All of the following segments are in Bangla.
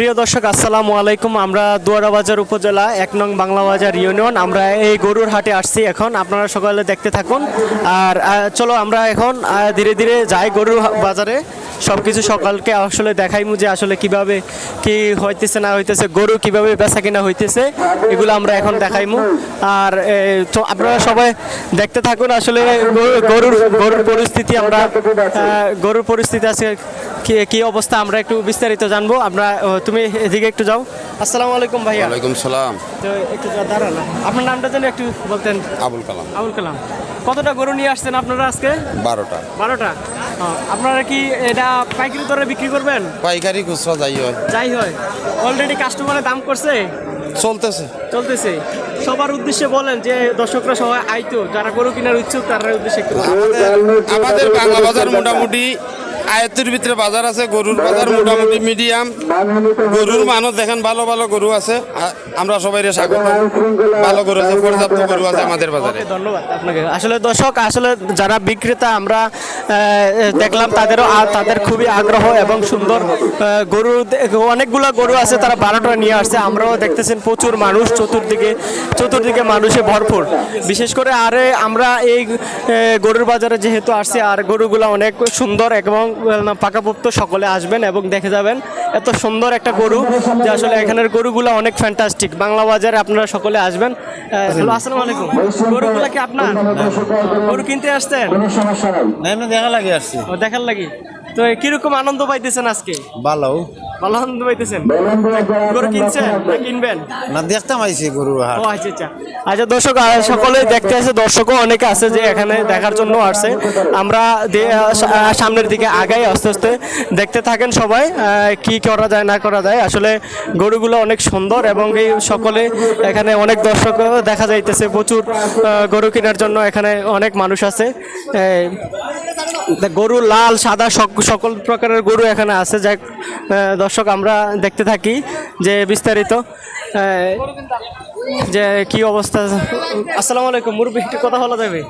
প্রিয় দর্শক, আসসালামু আলাইকুম। আমরা দুয়ারা বাজার উপজেলা এক নং বাংলা বাজার ইউনিয়ন। আমরা এই গরুর হাটে আসছি এখন। আপনারা সকালে দেখতে থাকুন। আর চলো আমরা এখন ধীরে ধীরে যাই গরুর বাজারে। সব কিছু সকালকে আসলে দেখাইমু যে আসলে কীভাবে কি হইতেছে, না হইতেছে, গরু কীভাবে বেচা কিনা হইতেছে, এগুলো আমরা এখন দেখাইমু। আর তো আপনারা সবাই দেখতে থাকুন আসলে গরুর গরুর পরিস্থিতি আমরা গরুর পরিস্থিতি আছে, কি কি অবস্থা, আমরা একটু বিস্তারিত জানব। আমরা তুমি এদিকে একটু যাও। আসসালামু আলাইকুম ভাইয়া। ওয়ালাইকুম সালাম। তো একটু যা- দাঁড়ান। আপনার নামটা যেন একটু বলতেন। আবুল কালাম। আবুল কালাম। কতটা গরু নিয়ে আসছেন আপনারা আজকে? বারোটা। বারোটা? আপনারা কি এটা পাইকারি দরে বিক্রি করবেন? পাইকারি খুচরা যাই হয়। যাই হয়। অলরেডি কাস্টমারে দাম করছে? চলতেছে। চলতেছে। সবার উদ্দেশ্যে বলেন যে দর্শকরা সবাই আইতো যারা গরু কেনার ইচ্ছুক তার উদ্দেশ্যে আমাদের আমাদের বাংলা বাজার মোটামুটি আয়ত্তের ভিতরে বাজার আছে, গরুর বাজার মোটামুটি মিডিয়াম গরুর মানুষ দেখেন, ভালো ভালো গরু আছে। আমরা সবাই স্বাগত। ভালো গরু আছে, পর্যাপ্ত গরু আছে আমাদের বাজারে। ধন্যবাদ আসলে দর্শক, আসলে যারা বিক্রেতা, আমরা দেখলাম তাদেরও তাদের খুবই আগ্রহ এবং সুন্দর গরু অনেকগুলো গরু আছে তারা বারোটা নিয়ে আসছে। আমরাও দেখতেছেন প্রচুর মানুষ, চতুর্দিকে চতুর্দিকে মানুষে ভরপুর। বিশেষ করে আরে, আমরা এই গরুর বাজারে যেহেতু আসছি, আর গরুগুলো অনেক সুন্দর এবং পাকাপোক্ত সকলে আসবেন এবং দেখে যাবেন। এত সুন্দর একটা গরু যে আসলে এখানের গরুগুলো অনেক ফ্যান্টাস্টিক বাংলা বাজারে আপনারা সকলে আসবেন। আসসালামু আলাইকুম। গরুগুলো কি আপনার? গরু কিনতে আসতেন দেখার দেখা লাগে আসছি। দেখার লাগে। তো কীরকম আনন্দ পাইতেছেন আজকে? ভালো। ভালো আনন্দ পাইতেছেন? গরু কিনছেন না কিনবেন? না দেখতাম আইছি গরু ও আচ্ছা আচ্ছা। আচ্ছা দর্শক সকলে দেখতে আসে দর্শকও অনেকে আছে যে এখানে দেখার জন্য আসছে। আমরা সামনের দিকে আগাই আস্তে আস্তে দেখতে থাকেন সবাই কি করা যায় না করা যায়। আসলে গরুগুলো অনেক সুন্দর এবং এই সকলে এখানে অনেক দর্শক দেখা যাইতেছে প্রচুর গরু কেনার জন্য এখানে অনেক মানুষ আছে। গরু লাল সাদা সক- সকল প্রকারের গরু এখানে আছে। যাই আহ, দর্শক আমরা দেখতে থাকি যে বিস্তারিত যে কি অবস্থা। আসসালামু আলাইকুম মুরব্বী একটু কথা বলা যাবে?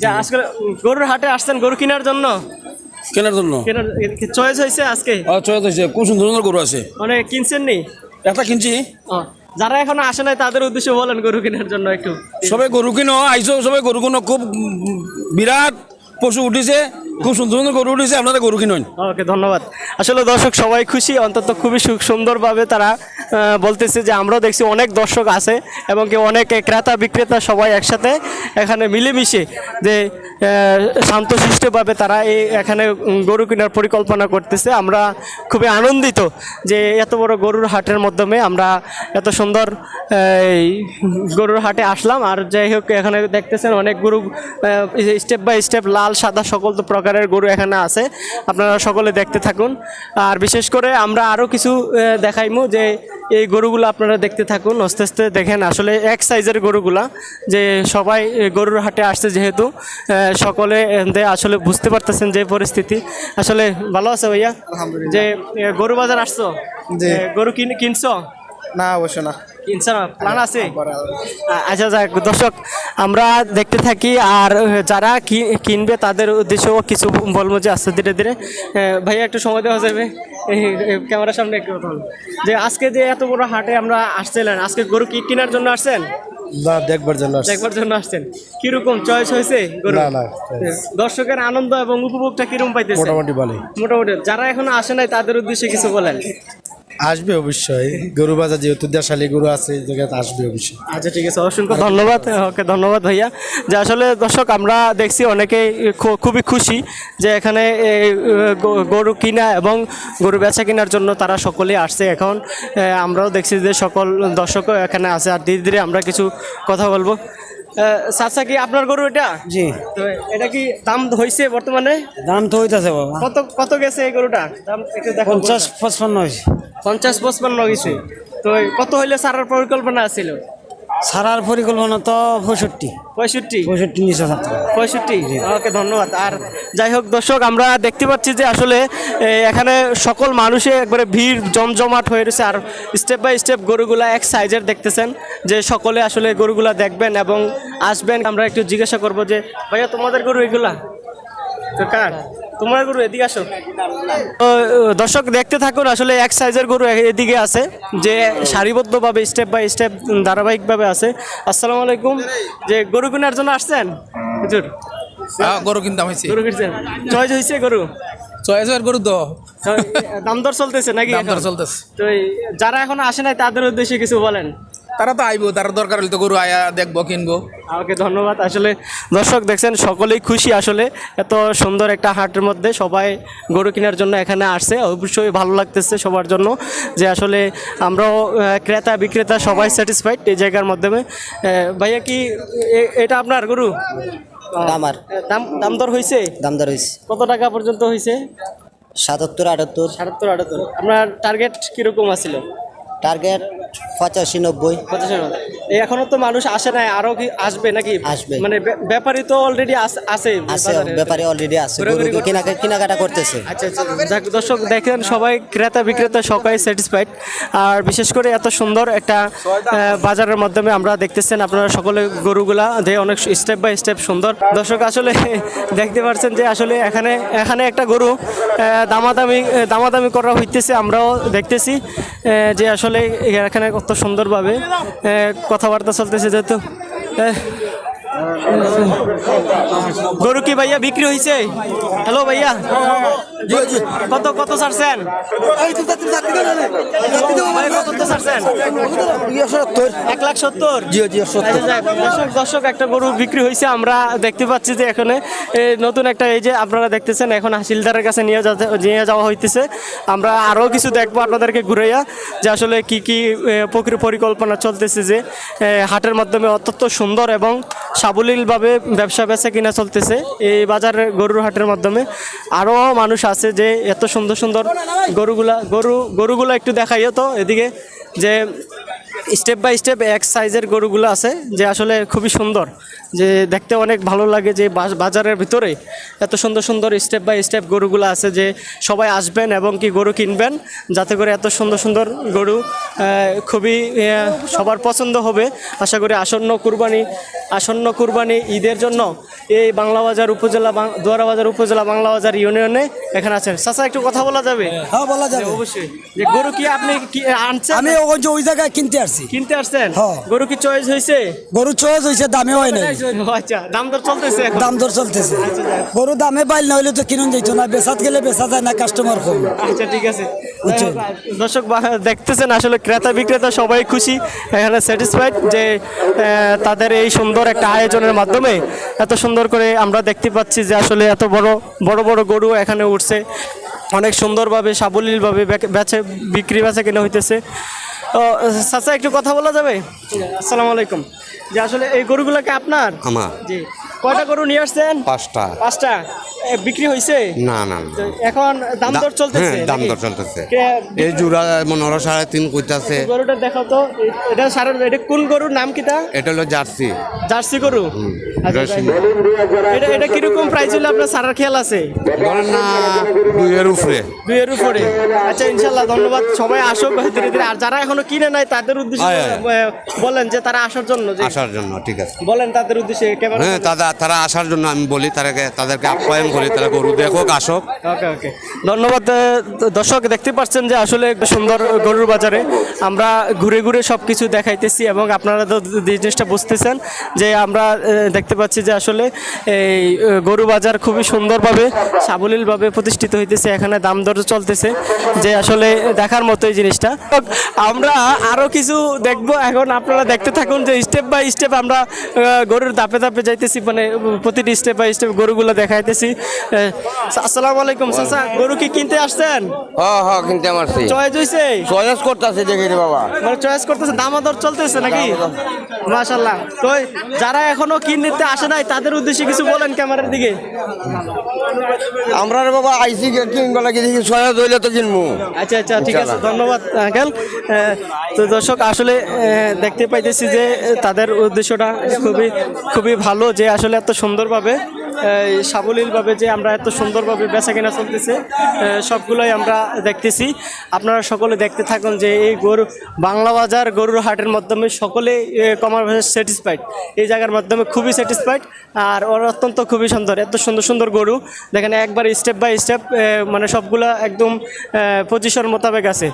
যে আজকে গরুর হাটে আসছেন গরু কেনার জন্য? কেনার জন্য? কেনার চয়েস হয়েছে আজকে? চয়েস হয়েছে খুব সুন্দর সুন্দর গরু আছে। মানে কিনছেন নি একটা কিনছি। যারা এখনও আসে নাই তাদের উদ্দেশ্যে বলেন গরু কেনার জন্য একটু। সবাই গরু কিনো আইসো সবাই গরু কিনো খুব বিরাট পশু উঠিছে। খুব সুন্দর সুন্দর গরু উঠিছে আপনারা গরু কিনুন। ওকে, ধন্যবাদ। আসলে দর্শক সবাই খুশি, অন্তত খুবই সুন্দরভাবে তারা বলতেছে যে আমরাও দেখছি অনেক দর্শক আছে এবং কি অনেক ক্রেতা বিক্রেতা সবাই একসাথে এখানে মিলেমিশে যে শান্তশিষ্টভাবে তারা এই এখানে গরু কেনার পরিকল্পনা করতেছে। আমরা খুবই আনন্দিত যে এত বড় গরুর হাটের মাধ্যমে আমরা এত সুন্দর এই গরুর হাটে আসলাম। আর যাই হোক, এখানে দেখতেছেন অনেক গরু স্টেপ বাই স্টেপ লাল, সাদা, সকল তো প্রকারের গরু এখানে আছে। আপনারা সকলে দেখতে থাকুন। আর বিশেষ করে আমরা আরও কিছু দেখাইমু যে এই গরুগুলো আপনারা দেখতে থাকুন আস্তে আস্তে দেখেন আসলে এক সাইজের গরুগুলা যে সবাই গরুর হাটে আসছে যেহেতু সকলে আসলে বুঝতে পারতেছেন যে পরিস্থিতি। আসলে ভালো আছে ভাইয়া? যে গরু বাজার আসছো। গরু কিন কিনছো? না অবশ্য না। প্ল্যান আছে? আচ্ছা যাক দর্শক আমরা দেখতে থাকি আর যারা কিনবে তাদের উদ্দেশ্যেও কিছু বলব যে আস্তে ধীরে ধীরে। ভাইয়া একটু সময় দেওয়া যাবে? এই ক্যামেরার সামনে একটু কথা। যে আজকে যে এত বড় হাটে আমরা আসছিলেন আজকে গরু কি কেনার জন্য আসছেন? না দেখবার জন্য দেখবার জন্য আসছেন। কীরকম চয়েস হয়েছে গরু? না, না, দর্শকের আনন্দ এবং উপভোগটা কীরকম পাইতেছে মোটামুটি ভালোই। মোটামুটি যারা এখনও আসে নাই তাদের উদ্দেশ্যে কিছু বলেন। আসবে অবশ্যই। গরু বাজার যেহেতু দেশালি গরু আছে এই জায়গায় আসবে অবশ্যই। আচ্ছা ঠিক আছে অসংখ্য ধন্যবাদ ওকে ধন্যবাদ ভাইয়া। যে আসলে দর্শক আমরা দেখছি অনেকেই খুবই খুশি যে এখানে গরু কিনা এবং গরু বেচা কেনার জন্য তারা সকলেই আসছে। এখন আমরাও দেখছি যে সকল দর্শকও এখানে আছে। আর ধীরে ধীরে আমরা কিছু কথা বলব। চাচা কি আপনার গরু এটা? জি। তো এটা কি দাম হইছে বর্তমানে? দাম তো হইতাছে বাবা। কত কত গেছে এই গরুটা? দাম একটু দেখো পঞ্চাশ পঁচপান্ন হয়েছে পঞ্চাশ পঁচপান্ন গেছে তো কত হইলে সারার পরিকল্পনা ছিল সারার পরিকল্পনা তো পঁয়ষট্টি। পঁয়ষট্টি? পঁয়ষট্টি নিচে পঁয়ষট্টি? ওকে ধন্যবাদ। আর যাই হোক দর্শক আমরা দেখতে পাচ্ছি যে আসলে এখানে সকল মানুষে একবারে ভিড় জমজমাট হয়ে রয়েছে। আর স্টেপ বাই স্টেপ গরুগুলা এক সাইজের দেখতেছেন যে সকলে আসলে গরুগুলা দেখবেন এবং আসবেন। আমরা একটু জিজ্ঞাসা করব যে ভাইয়া তোমাদের গরু এগুলা? তো কার? তোমার গরু এদিকে আসো। দর্শক দেখতে থাকুন আসলে এক সাইজের গরু এদিকে আছে যে সারিবদ্ধভাবে স্টেপ বাই স্টেপ ধারাবাহিকভাবে আছে। আসসালামু আলাইকুম। যে গরু কেনার জন্য আসছেন? হুজুর। গরু কিনতাম হয়েছে। গরু কিনছেন? চয়েস হয়েছে গরু? ছয় হাজার গরু তো। দাম দর চলতেছে নাকি দাম দর এখন? চলতেছে। তো যারা এখন আসে নাই তাদের উদ্দেশ্যে কিছু বলেন। তারা তো আইবো তারা দরকার হলে তো গরু আয়া দেখব কিনবো। আমাকে ধন্যবাদ। আসলে দর্শক দেখছেন সকলেই খুশি আসলে। এত সুন্দর একটা হাটের মধ্যে সবাই গরু কেনার জন্য এখানে আসছে। অবশ্যই ভালো লাগতেছে সবার জন্য যে আসলে আমরাও ক্রেতা বিক্রেতা সবাই স্যাটিসফাইড এই জায়গার মাধ্যমে। ভাইয়া কি এ- এটা আপনার গরু? আমার। দাম দাম দর হয়েছে দামদার হয়েছে কত টাকা পর্যন্ত হয়েছে সাতাত্তর আটাত্তর। সাতাত্তর আটাত্তর। আপনার টার্গেট কীরকম আছিল? টার্গেট পঁচাশি নব্বই। পঁচাশি এখনও তো মানুষ আসে নাই আরও কি আসবে নাকি? আসবে। মানে ব্যাপারী তো অলরেডি আছে আছে। ব্যাপারে অলরেডি আছে। ঘোরাঘুরি গরু কেনা কেনাকাটা করতেছে। আচ্ছা আচ্ছা যাক দর্শক দেখেন সবাই ক্রেতা বিক্রেতা সবাই স্যাটিসফাইড আর বিশেষ করে এত সুন্দর একটা বাজারের মাধ্যমে আমরা দেখতেছেন আপনারা সকলে গরুগুলা যে অনেক স্টেপ বাই স্টেপ সুন্দর। দর্শক আসলে দেখতে পাচ্ছেন যে আসলে এখানে এখানে একটা গরু দামাদামি দামাদামি করা হইতেছে আমরাও দেখতেছি যে আসলে এখানে কত সুন্দরভাবে কথাবার্তা চলতেছে যেহেতু। গরু কি ভাইয়া বিক্রি হয়েছে হ্যালো ভাইয়া। কত কত ছাড়ছেন? কত ছাড়ছেন? এক লাখ সত্তর? আচ্ছা, দর্শক দর্শক একটা গরু বিক্রি হয়েছে আমরা দেখতে পাচ্ছি যে এখানে নতুন একটা এই যে আপনারা দেখতেছেন এখন হাসিলদারের কাছে নিয়ে নিয়ে যাওয়া হইতেছে। আমরা আরও কিছু দেখব আপনাদেরকে ঘুরাইয়া যে আসলে কি কি পরিকল্পনা চলতেছে যে হাটের মাধ্যমে অত্যন্ত সুন্দর এবং সাবলীলভাবে ব্যবসা বেচা কিনা চলতেছে। এই বাজারের গরুর হাটের মাধ্যমে আরও মানুষ আছে। যে এত সুন্দর সুন্দর গরুগুলা গরু গরুগুলা একটু দেখাইও তো এদিকে যে স্টেপ বাই স্টেপ এক সাইজের গরুগুলো আছে যে আসলে খুবই সুন্দর যে দেখতে অনেক ভালো লাগে যে বাজারের ভিতরে এত সুন্দর সুন্দর স্টেপ বাই স্টেপ গরুগুলো আছে যে সবাই আসবেন এবং কি গরু কিনবেন যাতে করে এত সুন্দর সুন্দর গরু খুবই সবার পছন্দ হবে। আশা করি আসন্ন কুরবানি আসন্ন কুরবানি ঈদের জন্য এই বাংলা বাজার উপজেলা বাং- দুয়ারা বাজার উপজেলা বাংলা বাজার ইউনিয়নে এখানে আছেন। চাচা একটু কথা বলা যাবে? হ্যাঁ বলা যাবে। অবশ্যই। যে গরু কি আপনি কি আনছেন? আমি ওই যে ওই জায়গায় কিনতে আসছি। কিনতে আসছেন? হ্যাঁ। গরু কি চয়েস হয়েছে গরু চয়েস হয়েছে দামে হয় নাই। আচ্ছা দাম দর চলতেছে দাম দর চলতেছে। গরু দামে বাইল না হইলে তো কিনুন যাইতো না বেচাত গেলে বেচা যায় না কাস্টমার কম। আচ্ছা ঠিক আছে। দর্শক দেখতেছেন আসলে ক্রেতা বিক্রেতা সবাই খুশি এখানে স্যাটিসফাইড যে তাদের এই সুন্দর একটা আয়োজনের মাধ্যমে এত সুন্দর করে আমরা দেখতে পাচ্ছি যে আসলে এত বড় বড় বড় গরু এখানে উঠছে। অনেক সুন্দরভাবে সাবলীলভাবে বেচে বিক্রি বেচা কেনা হইতেছে। তো চাচা একটু কথা বলা যাবে? আসসালামু আলাইকুম। যে আসলে এই গরুগুলোকে আপনার? আমার। জি। কয়টা গরু নিয়ে আসছেন? পাঁচটা। পাঁচটা? এ, বিক্রি হয়েছে না না এখন দাম দর চলতেছে হ্যাঁ দাম দর চলতেছে। এই জোড়া মনে হলো সাড়ে তিন কইতাছে। গরুটা দেখাও তো এটা সারের এটা কোন গরুর নাম কিটা এটা হলো জার্সি। জার্সি গরু। এটা এটা কীরকম প্রাইস হলে আপনার সারার খেয়াল আছে? ধরেন না দুইয়ের উপরে। দুইয়ের উপরে। আচ্ছা ইনশাল্লাহ ধন্যবাদ। সবাই আসুক ধীরে ধীরে। আর যারা এখনও কিনে নাই তাদের উদ্দেশ্যে বলেন যে তারা আসার জন্য আসার জন্য ঠিক আছে। বলেন তাদের উদ্দেশ্যে হ্যাঁ তারা তারা আসার জন্য আমি বলি তাদেরকে তাদেরকে আপ্যায়ন করি তারা গরু দেখুক আসুক। ওকে ওকে। ধন্যবাদ দর্শক দেখতে পাচ্ছেন যে আসলে একটা সুন্দর গরুর বাজারে আমরা ঘুরে ঘুরে সব কিছু দেখাইতেছি এবং আপনারা তো জিনিসটা বুঝতেছেন যে আমরা দেখতে পাচ্ছি যে আসলে এই গরু বাজার খুবই সুন্দরভাবে সাবলীলভাবে প্রতিষ্ঠিত হইতেছে এখানে দাম দর চলতেছে যে আসলে দেখার মতো এই জিনিসটা। আমরা আরও কিছু দেখব এখন আপনারা দেখতে থাকুন যে স্টেপ বাই স্টেপ আমরা গরুর ধাপে ধাপে যাইতেছি মানে প্রতিটি স্টেপ বাই স্টেপ গরুগুলো দেখাইতেছি। আসসালামু আলাইকুম চাচা গরু কি কিনতে আসছেন? হ্যাঁ হ্যাঁ কিনতে পারছি চয়েস হইছে? চয়েস করতেছে দেখি রে বাবা। মানে চয়েস করতেছে দামাদর চলতেছে নাকি? মাশাল্লাহ তো যারা এখনও কিনতে আসে নাই তাদের উদ্দেশ্যে কিছু বলেন ক্যামেরার দিকে। আমরা বাবা আইসি কিনবো লাগে দেখি সহায় হইলে তো কিনবো। আচ্ছা আচ্ছা ঠিক আছে ধন্যবাদ আঙ্কেল। তো দর্শক আসলে দেখতে পাইতেছি যে তাদের উদ্দেশ্যটা খুবই খুবই ভালো যে আসলে এত সুন্দরভাবে সাবলীলভাবে যে আমরা এত সুন্দরভাবে বেচা কেনা চলতেছে সবগুলোই আমরা দেখতেছি। আপনারা সকলে দেখতে থাকুন যে এই গরু, বাংলা বাজার গরুর হাটের মাধ্যমে সকলে কমার স্যাটিসফাইড এই জায়গার মাধ্যমে খুবই স্যাটিসফাইড আর ওর অত্যন্ত খুবই সুন্দর। এত সুন্দর সুন্দর গরু, দেখেন একবার স্টেপ বাই স্টেপ মানে সবগুলা একদম পজিশন মোতাবেক আছে।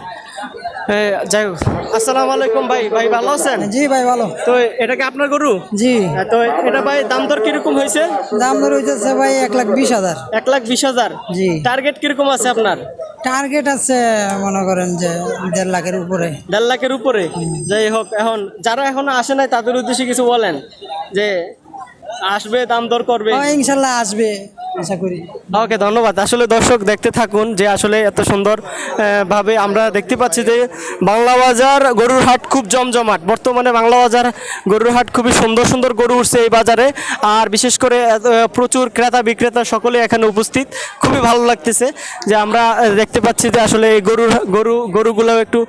যাই হোক। আসসালামু আলাইকুম ভাই। ভাই ভালো আছেন? জি ভাই ভালো। তো এটা কি আপনার গরু? জি। হ্যাঁ, তো এটা ভাই দাম দর কীরকম হয়েছে? দাম ধরে হইতেছে ভাই এক লাখ বিশ হাজার। এক লাখ বিশ হাজার? জি। টার্গেট কীরকম আছে আপনার? টার্গেট আছে মনে করেন যে দেড় লাখের উপরে। দেড় লাখের উপরে? যাই হোক এখন যারা এখনও আসে নাই তাদের উদ্দেশ্যে কিছু বলেন যে আসবে দাম দর করবে? ইনশাল্লাহ আসবে। ওকে, ধন্যবাদ। আসলে দর্শক দেখতে থাকুন যে আসলে এত সুন্দর ভাবে আমরা দেখতে পাচ্ছি যে বাংলা বাজার গরুর হাট খুব জমজমাট। বর্তমানে বাংলা বাজার গরুর হাট খুবই সুন্দর সুন্দর গরু উঠছে এই বাজারে। আর বিশেষ করে প্রচুর ক্রেতা বিক্রেতা সকলে এখানে উপস্থিত। খুবই ভালো লাগতেছে যে আমরা দেখতে পাচ্ছি যে আসলে এই গরুর, গরু, গরুগুলো একটু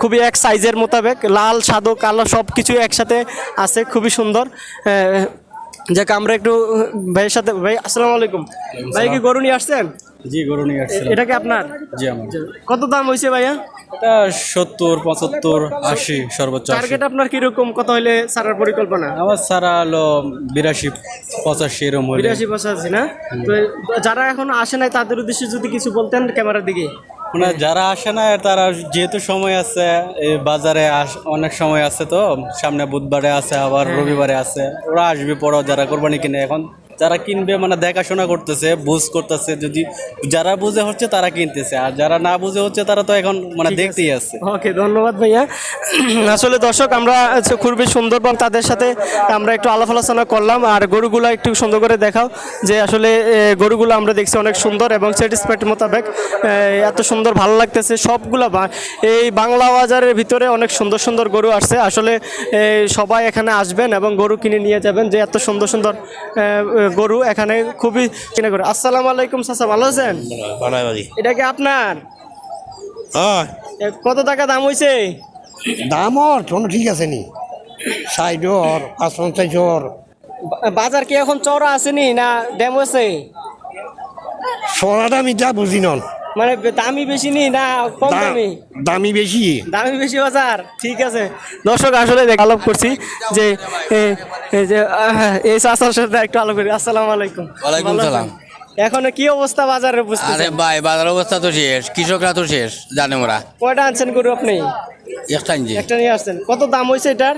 খুবই এক সাইজের মোতাবেক। লাল, সাদো, কালো সব কিছু একসাথে আছে, খুবই সুন্দর। যাক আমরা একটু ভাইয়ের সাথে ভাই আসসালামু আলাইকুম। ভাই কি গরু নিয়ে আসছেন? জি গরু নিয়ে আসছে। এটা কি আপনার? জি আমার। কত দাম হয়েছে ভাইয়া? এটা সত্তর পঁচাত্তর আশি সর্বোচ্চ টার্গেট আপনার কীরকম? কত হলে সারার পরিকল্পনা? আমার সারা হলো বিরাশি পঁচাশি হলে বিরাশি আছে না? তো যারা এখন আসে নাই তাদের উদ্দেশ্যে যদি কিছু বলতেন ক্যামেরার দিকে। মানে যারা আসে না তারা যেহেতু সময় আছে এই বাজারে আস- অনেক সময় আছে তো সামনে বুধবারে আছে আবার রবিবারে আছে ওরা আসবে পরও যারা কোরবানি কিনে এখন। যারা কিনবে মানে দেখাশোনা করতেছে বুঝ করতেছে যদি যারা বুঝে হচ্ছে তারা কিনতেছে আর যারা না বুঝে হচ্ছে তারা তো এখন মানে দেখতেই আছে। ওকে ধন্যবাদ ভাইয়া। আসলে দর্শক আমরা হচ্ছে খুবই সুন্দর এবং তাদের সাথে আমরা একটু আলাপ আলোচনা করলাম আর গরুগুলো একটু সুন্দর করে দেখাও যে আসলে এ, গরুগুলো আমরা দেখছি অনেক সুন্দর এবং স্যাটিসফাইড মোতাবেক এ, এত সুন্দর ভালো লাগতেছে সবগুলো বা- এই বাংলা বাজারের ভিতরে অনেক সুন্দর সুন্দর গরু আসছে। আসলে এ, সবাই এখানে আসবেন এবং গরু কিনে নিয়ে যাবেন যে এত সুন্দর সুন্দর এ, গরু এখানে খুবই কিনে করে। আসসালাম আলাইকুম চাচা ভালো আছেন? এটা কি আপনার? এ, কত টাকা দাম হয়েছে দাম ওর কোনো ঠিক আছে নি। সাইডর ওর পাঁচ পঞ্চাশ ওর বাজার কি এখন চড়া আসেনি না ড্যাম আছে চড়াটা আমি যা বুঝি নন। মানে দামি বেশি নি না কম দামি? দামি বেশি? দামি বেশি বাজার ঠিক আছে। দর্শক আসলে দেখ- আলাপ করছি যে এই যে আহ, এই চাচার সাথে একটু আলাপ করি। আসসালামু আলাইকুম। ওয়ালাইকুম সালাম। এখন কি অবস্থা বাজারে বুঝতে আরে ভাই বাজার অবস্থা তো শেষ। কৃষকরা তো শেষ জানে ওরা। কয়টা আনছেন গরু আপনি? একটা নিয়ে আসছেন। কত দাম হয়েছে এটার?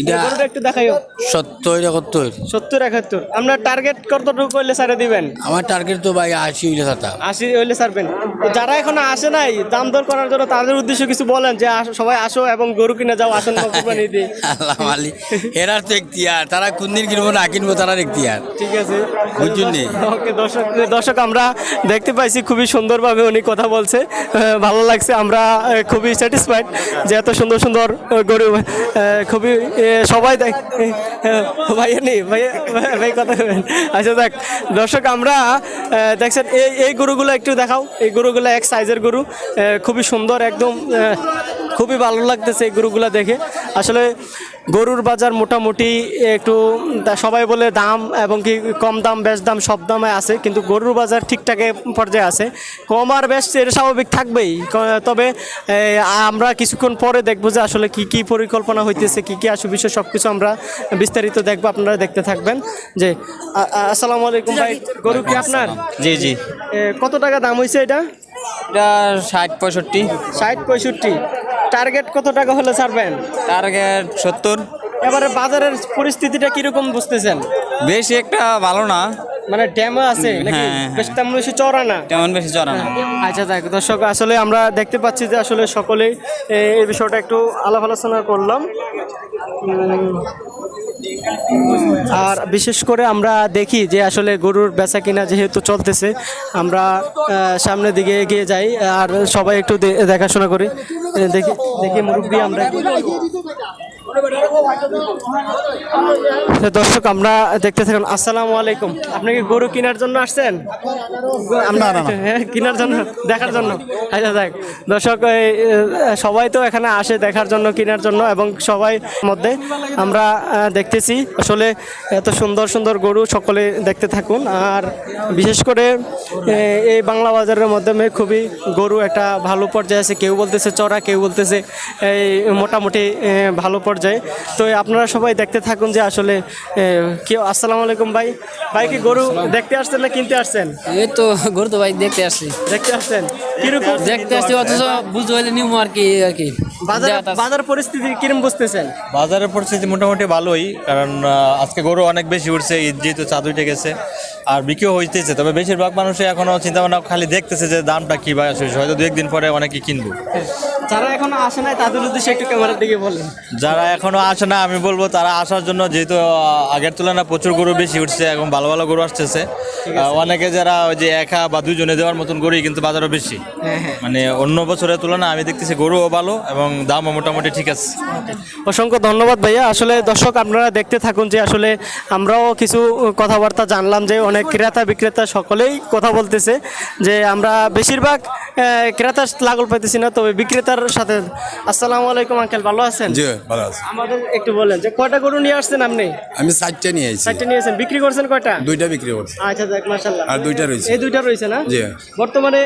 এটা- গরুটা একটু দেখাইও সত্তর একাত্তর। সত্তর একাত্তর। আপনার টার্গেট কতটুকু করলে সারে দিবেন? আমার টার্গেট তো ভাই আশি হইলে থাকতাম আশি হইলে ছাড়বেন। যারা এখনও আসে নাই দাম দর করার জন্য তাদের উদ্দেশ্য কিছু বলেন যে আসো- সবাই আসো এবং গরু কিনে যাও আসেন কোরবানি দিয়ে আল্লাহ মালি এরার তো এখতিয়ার। তারা কোন দিন কিনবো না কিনবো তারা এখতিয়ার। ঠিক আছে। বুঝছেন ওকে দর্শক দর্শক আমরা দেখতে পাইছি খুবই সুন্দরভাবে উনি কথা বলছে। ভালো লাগছে। আমরা খুবই স্যাটিসফাইড যে এত সুন্দর সুন্দর গরু খুবই সবাই দেখ ভাইয়া নেই ভাইয়া ভাই কথা বলেন। আচ্ছা দেখ, দর্শক, আমরা দেখছেন, এই এই গরুগুলো একটু দেখাও। এই গরুগুলো এক সাইজের গরু খুবই সুন্দর, একদম খুবই ভালো লাগতেছে এই গরুগুলো দেখে। আসলে গরুর বাজার মোটামুটি একটু সবাই বলে দাম এবং কি কম দাম বেশ দাম সব দামে আছে কিন্তু গরুর বাজার ঠিকঠাক পর্যায়ে আছে। কম আর বেশ এটা স্বাভাবিক থাকবেই। তবে আমরা কিছুক্ষণ পরে দেখব যে আসলে কি কি পরিকল্পনা হইতেছে কি কি আসু বিষয় সব কিছু আমরা বিস্তারিত দেখব আপনারা দেখতে থাকবেন। যে আসসালামু আলাইকুম ভাই গরু কি আপনার? জি জি। কত টাকা দাম হয়েছে এটা? এটা ষাট পঁয়ষট্টি। ষাট পঁয়ষট্টি। টার্গেট কত টাকা হলে ছাড়বেন? টার্গেট সত্তর। এবারে বাজারের পরিস্থিতিটা কীরকম বুঝতেছেন? বেশি একটা ভালো না। মানে ড্যামও আছে নাকি? হ্যাঁ, হ্যাঁ। বেশ তেমন বেশি চড়া না? তেমন বেশি চড়া না। আচ্ছা দেখ দর্শক আসলে আমরা দেখতে পাচ্ছি যে আসলে সকলেই এই বিষয়টা একটু আলাপ আলোচনা করলাম। আর বিশেষ করে আমরা দেখি যে আসলে গরুর বেচা কিনা যেহেতু চলতেছে, আমরা সামনের দিকে এগিয়ে যাই, আর সবাই একটু দেখাশোনা করি। দেখি দেখি মুরব্বী আমরা দর্শক আমরা দেখতে থাকুন। আসসালামু আলাইকুম। আপনি কি গরু কেনার জন্য আসছেন? হ্যাঁ, কেনার জন্য দেখার জন্য। আচ্ছা দেখ দর্শক সবাই তো এখানে আসে দেখার জন্য কেনার জন্য এবং সবাই মধ্যে আমরা দেখতেছি। আসলে এত সুন্দর সুন্দর গরু সকলে দেখতে থাকুন। আর বিশেষ করে এই বাংলা বাজারের মাধ্যমে খুবই গরু একটা ভালো পর্যায়ে আছে। কেউ বলতেছে চড়া কেউ বলতেছে এই মোটামুটি ভালো পর্যায়ে তো আপনারা সবাই দেখতে থাকুন যে আসলে কেউ আসসালামু আলাইকুম ভাই। ভাই কি গরু দেখতে আসছেন না কিনতে আসছেন? এই তো গরু তো ভাই দেখতে আসছি। দেখতে আসছেন। কীরকম? দেখতে আসছি অথচ বুঝতে পারলে নিউ আর কি আর কি। বাজার পরিস্থিতি কিরম বুঝতেছেন? বাজারের পরিস্থিতি মোটামুটি ভালোই কারণ আজকে গরু অনেক বেশি উঠছে ঈদ যেহেতু চাঁদ উঠে গেছে আর বিক্রিও হইতেছে। তবে বেশিরভাগ মানুষই এখনও চিন্তা ভাবনা খালি দেখতেছে যে দামটা কি বা। হয়তো দু একদিন পরে অনেকে কিনবো। যারা এখনও আসে নাই তাদের উদ্দেশ্যে একটু ক্যামেরার দিকে বলেন। যারা এখনও আসে না আমি বলব তারা আসার জন্য যেহেতু আগের তুলনায় প্রচুর গরু বেশি উঠছে এবং ভালো ভালো গরু আসতেছে। অনেকে যারা ওই যে একা বা দুজনে দেওয়ার মতন গরুই কিন্তু বাজারও বেশি। মানে অন্য বছরের তুলনায় আমি দেখতেছি গরুও ভালো এবং দামও মোটামুটি ঠিক আছে। অসংখ্য ধন্যবাদ ভাইয়া। আসলে দর্শক আপনারা দেখতে থাকুন যে আসলে আমরাও কিছু কথাবার্তা জানলাম যে অনেক ক্রেতা বিক্রেতা সকলেই কথা বলতেছে যে আমরা বেশিরভাগ আহ, ক্রেতা লাগল পাইতেছি না তবে বিক্রেতার সাথে। আসসালামু আলাইকুম আঙ্কেল ভালো আছেন? জি ভালো আছে। আমাদের একটু বলেন যে কয়টা গরু নিয়ে আসছেন আপনি? আমি চারটে নিয়ে আইছি। চারটে নিয়েছেন বিক্রি করছেন কয়টা? দুইটা বিক্রি করছি। আচ্ছা দেখ মাশাল্লাহ আর দুইটা রয়েছে। এই দুইটা রয়েছে না? জি। বর্তমানে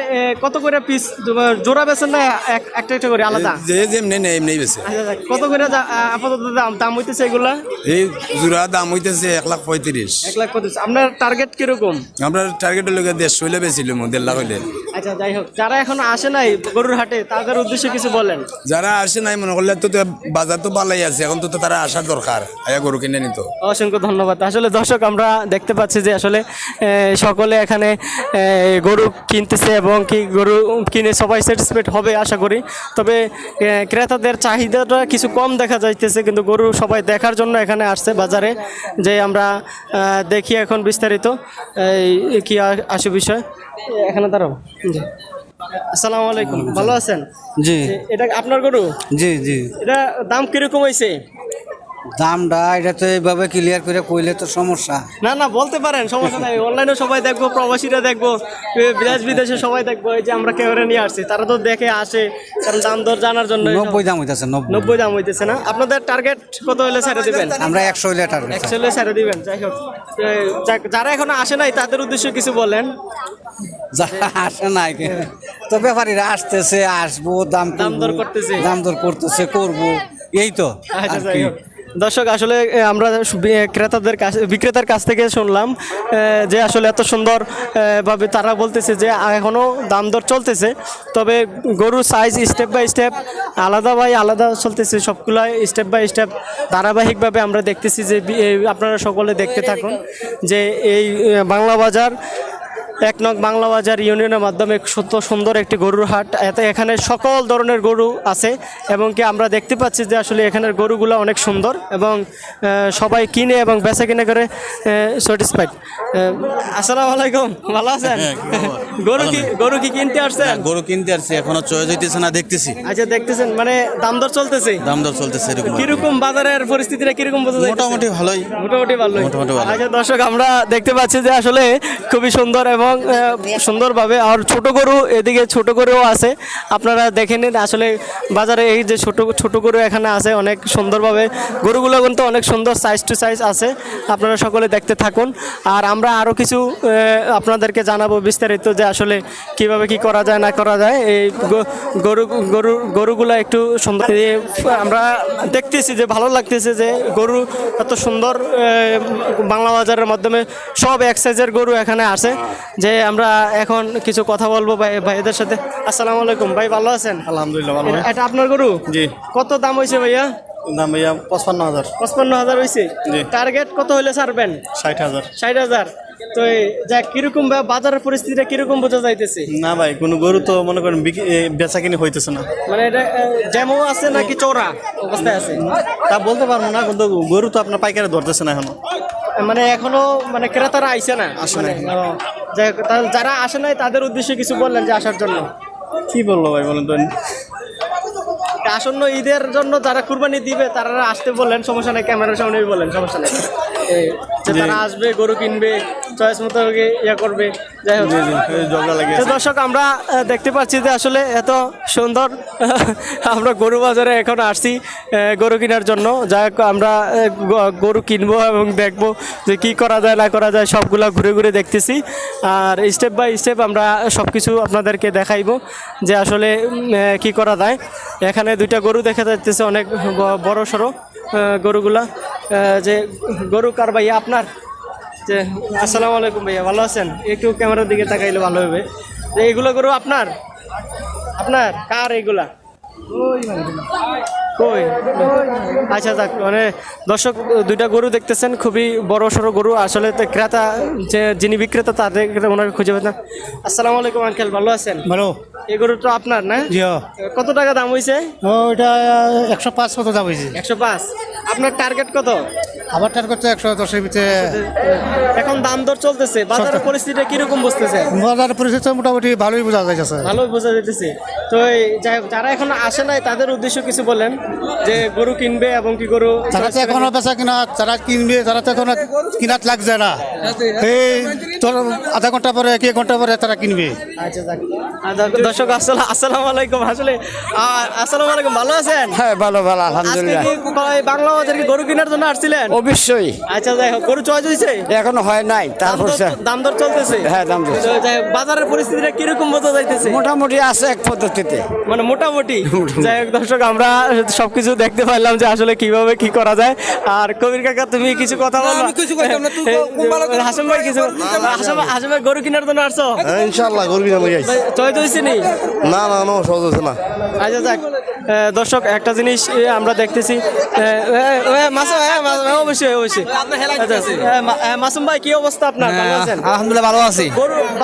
কত করে পিস জোড়া বেছেন না একটা একটা করে আলাদা? যে যেমনি নেই এমনি বেছে আচ্ছা কত করে আপাতত দাম দাম হইতেছে এগুলা? এই জোড়া দাম হইতেছে এক লাখ পঁয়ত্রিশ। এক লাখ পঁচিশ আপনার টার্গেট কীরকম? আমরা টার্গেটের লোকের দেড়শো হইলে বেছিলাম দেড় লাখ হইলে। আচ্ছা যাই হোক যারা এখনও আসে নাই গরুর হাটে? তাদের উদ্দেশ্যে কিছু বলেন। যারা আসে নাই মনে করলে তো তো বাজার তো ভালোই আছে এখন তো তারা আসার দরকার। আয়া গরু কিনে নিত। অসংখ্য ধন্যবাদ। আসলে দর্শক আমরা দেখতে পাচ্ছি যে আসলে সকলে এখানে গরু কিনতেছে এবং কি গরু কিনে সবাই স্যাটিসফাইড হবে আশা করি। তবে ক্রেতাদের চাহিদাটা কিছু কম দেখা যাইতেছে কিন্তু গরু সবাই দেখার জন্য এখানে আসছে বাজারে। যে আমরা দেখি এখন বিস্তারিত। এই কি আসে বিষয়? এখানে দাঁড়াও। জি। আসসালামু আলাইকুম ভালো আছেন? জি। এটা আপনার গরু? জি জি। এটা দাম কীরকম হয়েছে দামটা এটা তো এইভাবে ক্লিয়ার করে কইলে তো সমস্যা। না না বলতে পারেন সমস্যা নাই। অনলাইনে সবাই দেখব প্রবাসীরা দেখব এ, বিদেশ বিদেশে সবাই দেখব এই যে আমরা ক্যামেরা নিয়ে আসছি। তারা তো দেখে আসে কারণ দাম দর জানার জন্য নব্বই দাম হইতেছে নব্বই। দাম হইতেছে না। আপনাদের টার্গেট কত হলে ছেড়ে দিবেন? আমরা একশো হইলে টার্গেট একশো হলে ছেড়ে দিবেন যাই হোক। যারা এখনও আসে নাই তাদের উদ্দেশ্যে কিছু বলেন। যারা আসে নাই। তো ব্যাপারীরা আসতেছে আসব দাম দাম দর করতেছে। দাম দর করতেছে করব। এই তো আচ্ছা যাই হোক। দর্শক, আসলে আমরা ক্রেতাদের কাছ, বিক্রেতার কাছ থেকে শুনলাম যে আসলে এত সুন্দর ভাবে তারা বলতেছে যে এখনও দাম দর চলতেছে। তবে গরুর সাইজ স্টেপ বাই স্টেপ আলাদা বাই আলাদা চলতেছে, সবগুলাই স্টেপ বাই স্টেপ ধারাবাহিকভাবে আমরা দেখতেছি যে আপনারা সকলে দেখতে থাকুন যে, এই বাংলা বাজার এক নং বাংলা বাজার ইউনিয়নের মাধ্যমে সত্য সুন্দর একটি গরুর হাট। এতে এখানে সকল ধরনের গরু আছে এবং কি আমরা দেখতে পাচ্ছি যে আসলে এখানের গরুগুলো অনেক সুন্দর এবং সবাই কিনে এবং বেচা কিনে করে স্যাটিসফাইড আসসালামু আলাইকুম ভালো আছেন? গরু কি গরু কি কিনতে আসছেন? গরু কিনতে আসছি এখনও চয়েস হইতেছে না দেখতেছি। আচ্ছা দেখতেছেন মানে দাম দর চলতেছে? দাম দর চলতেছে এরকম কীরকম বাজারের পরিস্থিতিটা কীরকম বোঝা যাইতেছে? মোটামুটি ভালোই। মোটামুটি ভালো মোটামুটি ভালো। আচ্ছা দর্শক আমরা দেখতে পাচ্ছি যে আসলে খুবই সুন্দর এবং আহ, সুন্দরভাবে আর ছোট গরু এদিকে ছোট গরুও আছে। আপনারা দেখে নিন আসলে বাজারে এই যে ছোট ছোট গরু এখানে আছে অনেক সুন্দরভাবে। গরুগুলো কিন্তু অনেক সুন্দর সাইজ টু সাইজ আছে। আপনারা সকলে দেখতে থাকুন। আর আমরা আরও কিছু আপনাদেরকে জানাব বিস্তারিত যে আসলে কীভাবে কি করা যায় না করা যায়। এই গরু গরু গরুগুলো একটু সুন্দর আমরা দেখতেছি যে ভালো লাগতেছে যে গরু এত সুন্দর বাংলা বাজারের মাধ্যমে সব এক সাইজের গরু এখানে আছে। যে আমরা এখন কিছু কথা বলব ভাই ভাইদের সাথে। আসসালামু আলাইকুম। ভাই ভালো আছেন? আলহামদুলিল্লাহ ভালো এটা- আপনার গরু? জি। কত দাম হয়েছে ভাইয়া? দাম ভাইয়া পঁচপান্ন হাজার। পঁচপান্ন হাজার হয়েছে জি। টার্গেট কত হলে ছাড়বেন? ষাট হাজার। ষাট হাজার। তো এই যা কীরকম বাজারের পরিস্থিতিটা কীরকম বোঝা যাইতেছে? না ভাই কোনো গরু তো মনে করেন বেচা কিনে হইতেছে না। মানে এটা জ্যামও আছে নাকি চৌড়া অবস্থায় আছে? তা বলতে পারব না কিন্তু গরু তো আপনার পাইকারে ধরতেছে না এখনও। মানে এখনও মানে ক্রেতারা আইছে না? আসে যারা আসে নাই তাদের উদ্দেশ্যে কিছু বললেন যে আসার জন্য। কি বলল ভাই বলেন তো। আসন্ন ঈদের জন্য যারা কুরবানি দিবে তারা আসতে বললেন সমস্যা নাই ক্যামেরার সামনেই বললেন সমস্যা নেই। তারা আসবে গরু কিনবে চয়েস মতো ইয়ে করবে যাই হোক। দর্শক আমরা দেখতে পাচ্ছি যে আসলে এত সুন্দর আমরা গরু বাজারে এখন আসছি গরু কেনার জন্য। যাই হোক আমরা গরু কিনবো এবং দেখব যে কি করা যায় না করা যায় সবগুলা ঘুরে ঘুরে দেখতেছি। আর স্টেপ বাই স্টেপ আমরা সব কিছু আপনাদেরকে দেখাইবো যে আসলে কি করা যায়। এখানে দুইটা গরু দেখা যাচ্ছে অনেক বড় সড়ো গরুগুলা। যে গরু কার ভাইয়া আপনার? যে, আসসালামু আলাইকুম ভাইয়া, ভালো আছেন? একটু ক্যামেরার দিকে তাকাইলে ভালো হবে। যে এগুলো গরু আপনার? আপনার? কার এগুলা কই? আচ্ছা যাক মানে দর্শক দুইটা গরু দেখতেছেন খুবই বড় সড়ো গরু। আসলে ক্রেতা যে যিনি বিক্রেতা তাদের ওনাকে খুঁজে পেতেন আসসালামু আলাইকুম আঙ্কেল ভালো আছেন? ভালো। এই গরু তো আপনার না? জি কত টাকা দাম হয়েছে ও এটা একশো পাঁচ কত দাম হয়েছে একশো পাঁচ। আপনার টার্গেট কত? আবার টার্গেট করতে একশো দশের ভিতরে। এখন দাম দর চলতেছে বাজারের পরিস্থিতিটা কীরকম বুঝতেছে? বাজার পরিস্থিতি মোটামুটি ভালোই বোঝা যাইতেছে। ভালোই বোঝা যেতেছে তো এই যাই যারা এখন আসে নাই তাদের উদ্দেশ্য কিছু বলেন। যে গরু কিনবে এবং কি গরু তারা তো এখনও বেচা কিনা যারা কিনবে তারা তো এখন কিনাত লাগছে না। এই তোর আধা ঘণ্টা পরে এক ঘণ্টা পরে তারা কিনবে। আচ্ছা যাক। দর্শক আসসালাম আসসালামু আলাইকুম। আসলে আসসালামু আলাইকুম। ভালো আছেন? হ্যাঁ ভালো ভালো ক- বাংলা বাজারে কি গরু কেনার জন্য আসছিলেন? অবশ্যই। আচ্ছা যাই হোক গরু চয়েস হয়েছে এখনও হয় নাই তারপর দাম দর চলতেছে? হ্যাঁ, দাম দর। বাজারের পরিস্থিতিটা কীরকম বোঝা যাইতেছে? মোটামুটি আছে এক পদ্ধতিতে। মানে মোটামুটি। যাই হোক দর্শক আমরা সবকিছু দেখতে পারলাম যে আসলে কীভাবে কি করা যায়। আর কবির কাকা তুমি কিছু কথা বলো? হাসম ভাই কিছু হাসম ভাই গরু কেনার জন্য আসছো? ইনশাল্লাহ গরু কিনা লই তো নি? না না সহজ হচ্ছে না। আচ্ছা যাক। দর্শক একটা জিনিস আমরা দেখতেছি। অবশ্যই অবশ্যই। আচ্ছা, মাসুম ভাই কি অবস্থা আপনার? ভালো আছেন? আলহামদুলিল্লাহ ভালো আছি।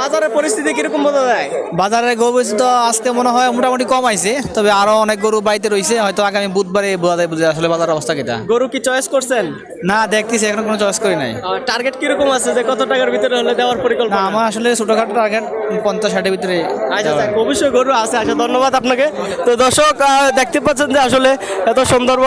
বাজারের পরিস্থিতি কীরকম বোঝা যায়? বাজারে গরু তো আজকে মনে হয় মোটামুটি কম আইছে তবে আরও অনেক গরু বাড়িতে রয়েছে হয়তো আগামী বুধবারে বোঝা যায় বুঝে আসলে বাজার অবস্থা কেটা। গরু কি চয়েস করছেন? না দেখতেছি এখনও কোনো চয়েস করি নাই। টার্গেট কীরকম আছে? যে কত টাকার ভিতরে হলে দেওয়ার না পরিকল্পনা আমার আসলে ছোটখাটো টার্গেট পঞ্চাশ ষাটের ভিতরে আচ্ছা অবশ্যই গরু আছে আচ্ছা ধন্যবাদ আপনাকে। তো দর্শক দেখতে পাচ্ছেন যে আসলে এত সুন্দরভাবে